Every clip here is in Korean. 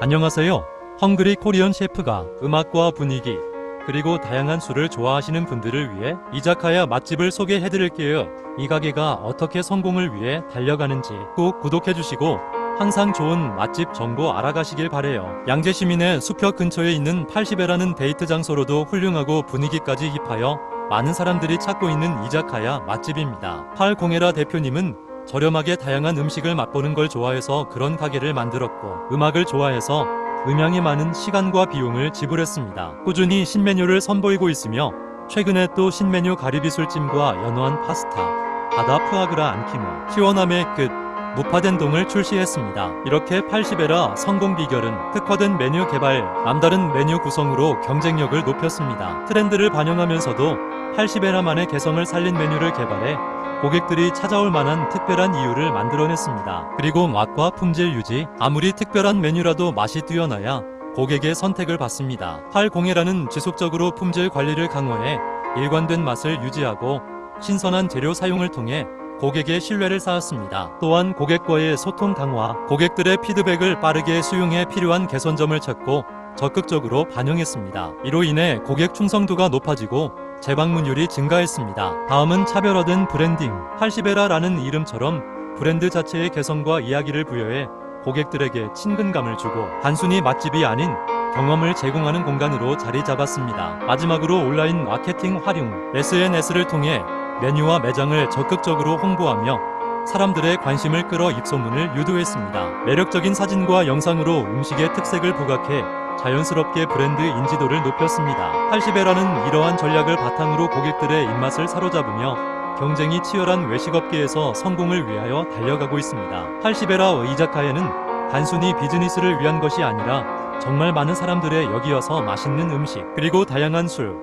안녕하세요. 헝그리 코리언 셰프가 음악과 분위기 그리고 다양한 술을 좋아하시는 분들을 위해 이자카야 맛집을 소개해 드릴게요. 이 가게가 어떻게 성공을 위해 달려가는지 꼭 구독해 주시고 항상 좋은 맛집 정보 알아가시길 바래요. 양재 시민의 수표 근처에 있는 80회라는 데이트 장소로도 훌륭하고 분위기까지 힙하여 많은 사람들이 찾고 있는 이자카야 맛집입니다. 팔공해라 대표님은 저렴하게 다양한 음식을 맛보는 걸 좋아해서 그런 가게를 만들었고 음악을 좋아해서 음향에 많은 시간과 비용을 지불했습니다. 꾸준히 신메뉴를 선보이고 있으며 최근에 또 신메뉴 가리비 술찜과 연어한 파스타, 바다 푸아그라 안키모, 시원함의 끝, 무파덴동을 출시했습니다. 이렇게 80에라 성공 비결은 특화된 메뉴 개발, 남다른 메뉴 구성으로 경쟁력을 높였습니다. 트렌드를 반영하면서도 80에라만의 개성을 살린 메뉴를 개발해 고객들이 찾아올 만한 특별한 이유를 만들어냈습니다. 그리고 맛과 품질 유지, 아무리 특별한 메뉴라도 맛이 뛰어나야 고객의 선택을 받습니다. 8공해라는 지속적으로 품질 관리를 강화해 일관된 맛을 유지하고 신선한 재료 사용을 통해 고객의 신뢰를 쌓았습니다. 또한 고객과의 소통 강화, 고객들의 피드백을 빠르게 수용해 필요한 개선점을 찾고 적극적으로 반영했습니다. 이로 인해 고객 충성도가 높아지고 재방문율이 증가했습니다. 다음은 차별화된 브랜딩. 80에라라는 이름처럼 브랜드 자체의 개성과 이야기를 부여해 고객들에게 친근감을 주고 단순히 맛집이 아닌 경험을 제공하는 공간으로 자리 잡았습니다. 마지막으로 온라인 마케팅 활용. SNS를 통해 메뉴와 매장을 적극적으로 홍보하며 사람들의 관심을 끌어 입소문을 유도했습니다. 매력적인 사진과 영상으로 음식의 특색을 부각해 자연스럽게 브랜드 인지도를 높였습니다. 80에라는 이러한 전략을 바탕으로 고객들의 입맛을 사로잡으며 경쟁이 치열한 외식업계에서 성공을 위하여 달려가고 있습니다. 80에라 이자카야는 단순히 비즈니스를 위한 것이 아니라 정말 많은 사람들의 여기 와서 맛있는 음식 그리고 다양한 술,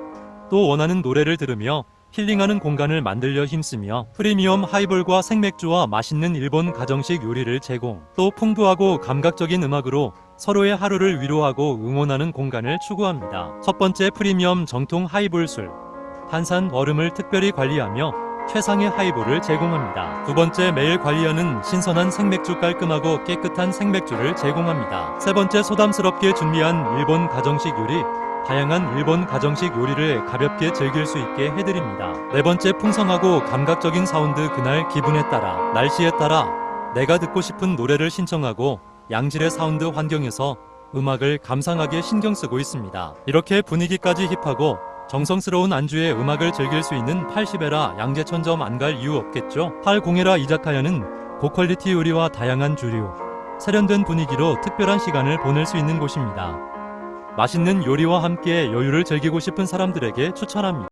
또 원하는 노래를 들으며 힐링하는 공간을 만들려 힘쓰며 프리미엄 하이볼과 생맥주와 맛있는 일본 가정식 요리를 제공 또 풍부하고 감각적인 음악으로 서로의 하루를 위로하고 응원하는 공간을 추구합니다. 첫 번째 프리미엄 정통 하이볼 술 탄산 얼음을 특별히 관리하며 최상의 하이볼을 제공합니다. 두 번째 매일 관리하는 신선한 생맥주 깔끔하고 깨끗한 생맥주를 제공합니다. 세 번째 소담스럽게 준비한 일본 가정식 요리 다양한 일본 가정식 요리를 가볍게 즐길 수 있게 해드립니다. 네 번째 풍성하고 감각적인 사운드 그날 기분에 따라 날씨에 따라 내가 듣고 싶은 노래를 신청하고 양질의 사운드 환경에서 음악을 감상하게 신경 쓰고 있습니다. 이렇게 분위기까지 힙하고 정성스러운 안주의 음악을 즐길 수 있는 80에라 양재천점 안 갈 이유 없겠죠? 80에라 이자카야는 고퀄리티 요리와 다양한 주류, 세련된 분위기로 특별한 시간을 보낼 수 있는 곳입니다. 맛있는 요리와 함께 여유를 즐기고 싶은 사람들에게 추천합니다.